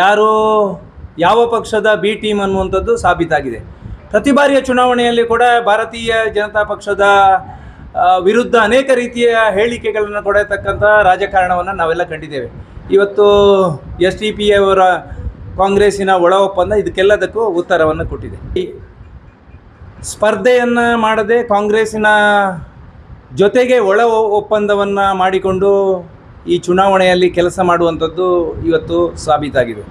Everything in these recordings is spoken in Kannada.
ಯಾರು ಯಾವ ಪಕ್ಷದ ಬಿ ಟೀಮ್ ಅನ್ನುವಂಥದ್ದು ಸಾಬೀತಾಗಿದೆ. ಪ್ರತಿ ಬಾರಿಯ ಚುನಾವಣೆಯಲ್ಲಿ ಕೂಡ ಭಾರತೀಯ ಜನತಾ ಪಕ್ಷದ ವಿರುದ್ಧ ಅನೇಕ ರೀತಿಯ ಹೇಳಿಕೆಗಳನ್ನು ಕೊಡತಕ್ಕಂಥ ರಾಜಕಾರಣವನ್ನು ನಾವೆಲ್ಲ ಕಂಡಿದ್ದೇವೆ. ಇವತ್ತು ಎಸ್ ಟಿ ಪಿ ಅವರ ಕಾಂಗ್ರೆಸ್ಸಿನ ಒಳ ಒಪ್ಪಂದ ಇದಕ್ಕೆಲ್ಲದಕ್ಕೂ ಉತ್ತರವನ್ನು ಕೊಟ್ಟಿದೆ. ಸ್ಪರ್ಧೆಯನ್ನು ಮಾಡದೆ ಕಾಂಗ್ರೆಸ್ಸಿನ ಜೊತೆಗೆ ಒಳ ಒಪ್ಪಂದವನ್ನು ಮಾಡಿಕೊಂಡು ಈ ಚುನಾವಣೆಯಲ್ಲಿ ಕೆಲಸ ಮಾಡುವಂಥದ್ದು ಇವತ್ತು ಸಾಬೀತಾಗಿದೆ.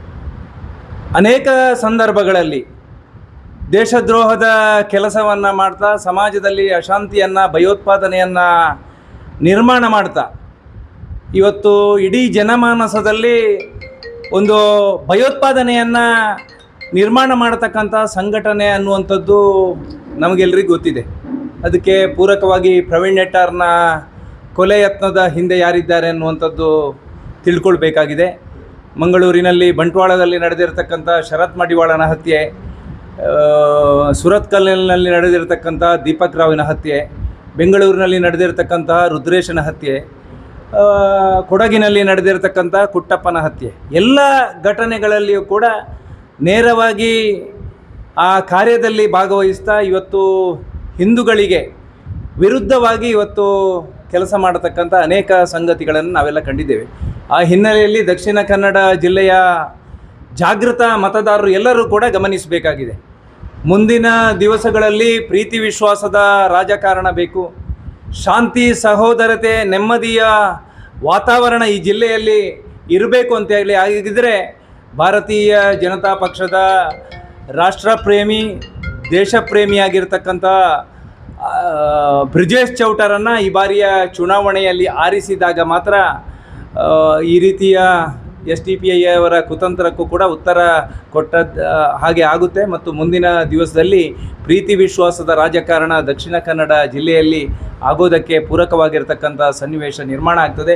ಅನೇಕ ಸಂದರ್ಭಗಳಲ್ಲಿ ದೇಶದ್ರೋಹದ ಕೆಲಸವನ್ನು ಮಾಡ್ತಾ, ಸಮಾಜದಲ್ಲಿ ಅಶಾಂತಿಯನ್ನು, ಭಯೋತ್ಪಾದನೆಯನ್ನು ನಿರ್ಮಾಣ ಮಾಡ್ತಾ, ಇವತ್ತು ಇಡೀ ಜನಮಾನಸದಲ್ಲಿ ಒಂದು ಭಯೋತ್ಪಾದನೆಯನ್ನು ನಿರ್ಮಾಣ ಮಾಡತಕ್ಕಂಥ ಸಂಘಟನೆ ಅನ್ನುವಂಥದ್ದು ನಮಗೆಲ್ಲರಿಗೂ ಗೊತ್ತಿದೆ. ಅದಕ್ಕೆ ಪೂರಕವಾಗಿ ಪ್ರವೀಣ್ ನೆಟ್ಟಾರ್ನ ಕೊಲೆ ಯತ್ನದ ಹಿಂದೆ ಯಾರಿದ್ದಾರೆ ಅನ್ನುವಂಥದ್ದು ತಿಳ್ಕೊಳ್ಬೇಕಾಗಿದೆ. ಮಂಗಳೂರಿನಲ್ಲಿ ಬಂಟ್ವಾಳದಲ್ಲಿ ನಡೆದಿರತಕ್ಕಂಥ ಶರತ್ ಮಡಿವಾಳನ ಹತ್ಯೆ ಸುರತ್ಕಲ್ನಲ್ಲಿ ನಡೆದಿರತಕ್ಕಂಥ ದೀಪಕ್ ರಾವಿನ ಹತ್ಯೆ, ಬೆಂಗಳೂರಿನಲ್ಲಿ ನಡೆದಿರತಕ್ಕಂತಹ ರುದ್ರೇಶನ ಹತ್ಯೆ ಕೊಡಗಿನಲ್ಲಿ ನಡೆದಿರತಕ್ಕಂಥ ಕುಟ್ಟಪ್ಪನ ಹತ್ಯೆ. ಎಲ್ಲ ಘಟನೆಗಳಲ್ಲಿಯೂ ಕೂಡ ನೇರವಾಗಿ ಆ ಕಾರ್ಯದಲ್ಲಿ ಭಾಗವಹಿಸ್ತಾ ಇವತ್ತು ಹಿಂದೂಗಳಿಗೆ ವಿರುದ್ಧವಾಗಿ ಇವತ್ತು ಕೆಲಸ ಮಾಡತಕ್ಕಂಥ ಅನೇಕ ಸಂಗತಿಗಳನ್ನು ನಾವೆಲ್ಲ ಕಂಡಿದ್ದೇವೆ. ಆ ಹಿನ್ನೆಲೆಯಲ್ಲಿ ದಕ್ಷಿಣ ಕನ್ನಡ ಜಿಲ್ಲೆಯ ಜಾಗೃತ ಮತದಾರರು ಎಲ್ಲರೂ ಕೂಡ ಗಮನಿಸಬೇಕಾಗಿದೆ. ಮುಂದಿನ ದಿವಸಗಳಲ್ಲಿ ಪ್ರೀತಿ ವಿಶ್ವಾಸದ ರಾಜಕಾರಣ ಬೇಕು. ಶಾಂತಿ ಸಹೋದರತೆ ನೆಮ್ಮದಿಯ ವಾತಾವರಣ ಈ ಜಿಲ್ಲೆಯಲ್ಲಿ ಇರಬೇಕು ಅಂತ ಹೇಳಿ ಆಗಿದ್ದರೆ ಭಾರತೀಯ ಜನತಾ ಪಕ್ಷದ ರಾಷ್ಟ್ರಪ್ರೇಮಿ ದೇಶಪ್ರೇಮಿಯಾಗಿರ್ತಕ್ಕಂಥ ಆ, ಬ್ರಿಜೇಶ್ ಚೌಟರನ್ನು ಈ ಬಾರಿಯ ಚುನಾವಣೆಯಲ್ಲಿ ಆರಿಸಿದಾಗ ಮಾತ್ರ ಈ ರೀತಿಯ ಎಸ್ ಟಿ ಪಿ ಐ ಅವರ ಕುತಂತ್ರಕ್ಕೂ ಕೂಡ ಉತ್ತರ ಕೊಟ್ಟ ಹಾಗೆ ಆಗುತ್ತೆ. ಮತ್ತು ಮುಂದಿನ ದಿವಸದಲ್ಲಿ ಪ್ರೀತಿ ವಿಶ್ವಾಸದ ರಾಜಕಾರಣ ದಕ್ಷಿಣ ಕನ್ನಡ ಜಿಲ್ಲೆಯಲ್ಲಿ ಆಗೋದಕ್ಕೆ ಪೂರಕವಾಗಿರತಕ್ಕಂಥ ಸನ್ನಿವೇಶ ನಿರ್ಮಾಣ ಆಗ್ತದೆ.